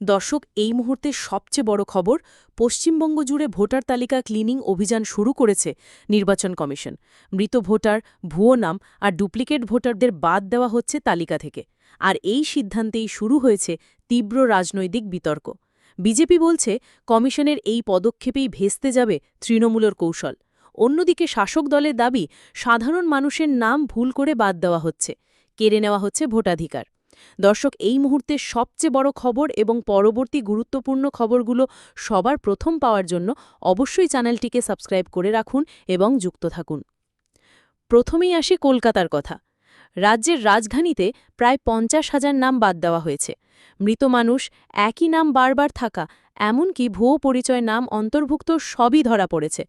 দর্শক, এই মুহূর্তে সবচেয়ে বড় খবর, পশ্চিমবঙ্গ জুড়ে ভোটার তালিকা ক্লিনিং অভিযান শুরু করেছে নির্বাচন কমিশন। মৃত ভোটার, ভুয়ো নাম আর ডুপ্লিকেট ভোটারদের বাদ দেওয়া হচ্ছে তালিকা থেকে। আর এই সিদ্ধান্তেই শুরু হয়েছে তীব্র রাজনৈতিক বিতর্ক। বিজেপি বলছে, কমিশনের এই পদক্ষেপেই ভেস্তে যাবে তৃণমূলের কৌশল। অন্যদিকে শাসক দলের দাবি, সাধারণ মানুষের নাম ভুল করে বাদ দেওয়া হচ্ছে। কেড়ে নেওয়া হচ্ছে ভোটাধিকার। দর্শক, এই মুহূর্তে সবচেয়ে বড় খবর এবং পরবর্তী গুরুত্বপূর্ণ খবরগুলো সবার প্রথম পাওয়ার জন্য অবশ্যই চ্যানেলটিকে সাবস্ক্রাইব করে রাখুন এবং যুক্ত থাকুন। প্রথমেই আসি কলকাতার কথা। রাজ্যের রাজধানীতে প্রায় পঞ্চাশ হাজার নাম বাদ দেওয়া হয়েছে। মৃত মানুষ, একই নাম বারবার থাকা, এমনকি ভুয়ো পরিচয় নাম অন্তর্ভুক্ত সবই ধরা পড়েছে।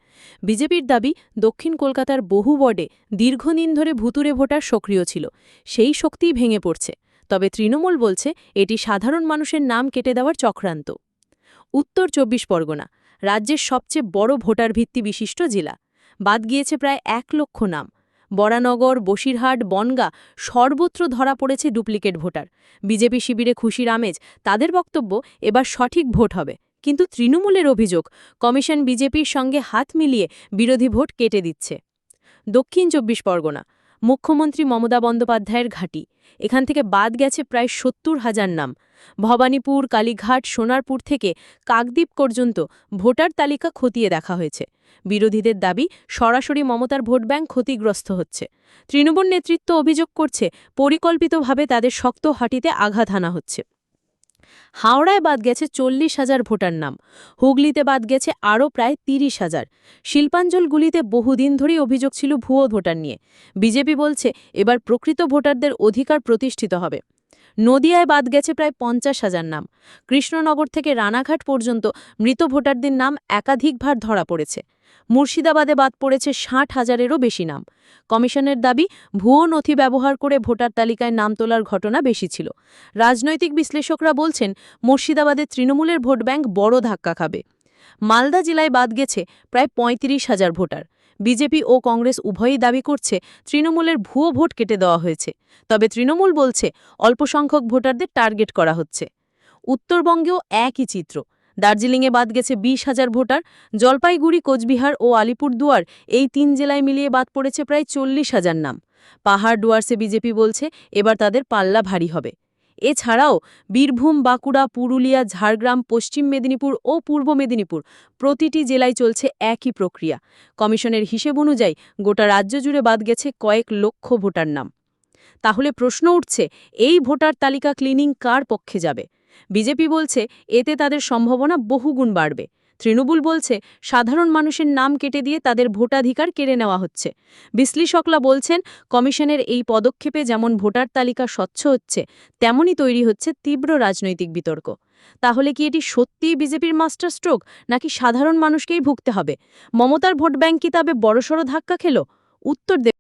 বিজেপির দাবি, দক্ষিণ কলকাতার বহু ওয়ার্ডে দীর্ঘদিন ধরে ভুতুরে ভোটার সক্রিয় ছিল। সেই শক্তিই ভেঙে পড়ছে। তবে তৃণমূল বলছে এটি সাধারণ মানুষের নাম কেটে দেওয়ার চক্রান্ত। উত্তর চব্বিশ পরগনা, রাজ্যের সবচেয়ে বড় ভোটার ভিত্তি বিশিষ্ট জেলা। বাদ গিয়েছে প্রায় এক লক্ষ নাম। বরানগর, বসিরহাট, বনগা সর্বত্র ধরা পড়েছে ডুপ্লিকেট ভোটার। বিজেপি শিবিরে খুশির আমেজ, তাদের বক্তব্য, এবার সঠিক ভোট হবে। কিন্তু তৃণমূলের অভিযোগ, কমিশন বিজেপির সঙ্গে হাত মিলিয়ে বিরোধী ভোট কেটে দিচ্ছে। দক্ষিণ চব্বিশ পরগনা মুখ্যমন্ত্রী মমতা বন্দ্যোপাধ্যায়ের ঘাঁটি। এখান থেকে বাদ গেছে প্রায় সত্তর হাজার নাম। ভবানীপুর, কালীঘাট, সোনারপুর থেকে কাকদ্বীপ পর্যন্ত ভোটার তালিকা খতিয়ে দেখা হয়েছে। বিরোধীদের দাবি, সরাসরি মমতার ভোট ব্যাংক ক্ষতিগ্রস্ত হচ্ছে। তৃণমূল নেতৃত্ব অভিযোগ করছে, পরিকল্পিতভাবে তাদের শক্ত হাঁটিতে আঘাত হানা হচ্ছে। হাওড়ায় বাদ গেছে চল্লিশ হাজার ভোটার নাম, হুগলিতে বাদ গেছে আরও প্রায় তিরিশ হাজার। শিল্পাঞ্চলগুলিতে বহুদিন ধরেই অভিযোগ ছিল ভুয়ো ভোটার নিয়ে। বিজেপি বলছে, এবার প্রকৃত ভোটারদের অধিকার প্রতিষ্ঠিত হবে। নদিয়ায় বাদ গেছে প্রায় পঞ্চাশ হাজার নাম। কৃষ্ণনগর থেকে রানাঘাট পর্যন্ত মৃত ভোটারদের নাম একাধিকবার ধরা পড়েছে। মুর্শিদাবাদে বাদ পড়েছে ষাট হাজারেরও বেশি নাম। কমিশনের দাবি, ভুয়ো নথি ব্যবহার করে ভোটার তালিকায় নাম তোলার ঘটনা বেশি ছিল। রাজনৈতিক বিশ্লেষকরা বলছেন, মুর্শিদাবাদে তৃণমূলের ভোট ব্যাংক বড় ধাক্কা খাবে। মালদা জেলায় বাদ গেছে প্রায় পঁয়ত্রিশ হাজার ভোটার। বিজেপি ও কংগ্রেস উভয়ই দাবি করছে, তৃণমূলের ভুয়ো ভোট কেটে দেওয়া হয়েছে। তবে তৃণমূল বলছে, অল্পসংখ্যক ভোটারদের টার্গেট করা হচ্ছে। উত্তরবঙ্গেও একই চিত্র। দার্জিলিংয়ে বাদ গেছে বিশ হাজার ভোটার। জলপাইগুড়ি, কোচবিহার ও আলিপুরদুয়ার এই তিন জেলায় মিলিয়ে বাদ পড়েছে প্রায় চল্লিশ হাজার নাম। পাহাড় ডুয়ার্সে বিজেপি বলছে, এবার তাদের পাল্লা ভারী হবে। এছাড়াও বীরভূম, বাঁকুড়া, পুরুলিয়া, ঝাড়গ্রাম, পশ্চিম মেদিনীপুর ও পূর্ব মেদিনীপুর প্রতিটি জেলায় চলছে একই প্রক্রিয়া। কমিশনের হিসেব অনুযায়ী গোটা রাজ্য জুড়ে বাদ গেছে কয়েক লক্ষ ভোটার নাম। তাহলে প্রশ্ন উঠছে, এই ভোটার তালিকা ক্লিনিং কার পক্ষে যাবে? বিজেপি বলছে, এতে তাদের সম্ভাবনা বহুগুণ বাড়বে। তৃণমূল বলছে, সাধারণ মানুষের নাম কেটে দিয়ে তাদের ভোটাধিকার কেড়ে নেওয়া হচ্ছে। বিশ্লেষকরা বলছেন, কমিশনের এই পদক্ষেপে যেমন ভোটার তালিকা স্বচ্ছ হচ্ছে, তেমনই তৈরি হচ্ছে তীব্র রাজনৈতিক বিতর্ক। তাহলে কি এটি সত্যিই বিজেপির মাস্টার স্ট্রোক নাকি সাধারণ মানুষকেই ভুগতে হবে? মমতার ভোট ব্যাংক কি তবে বড়সড় ধাক্কা খেল? উত্তর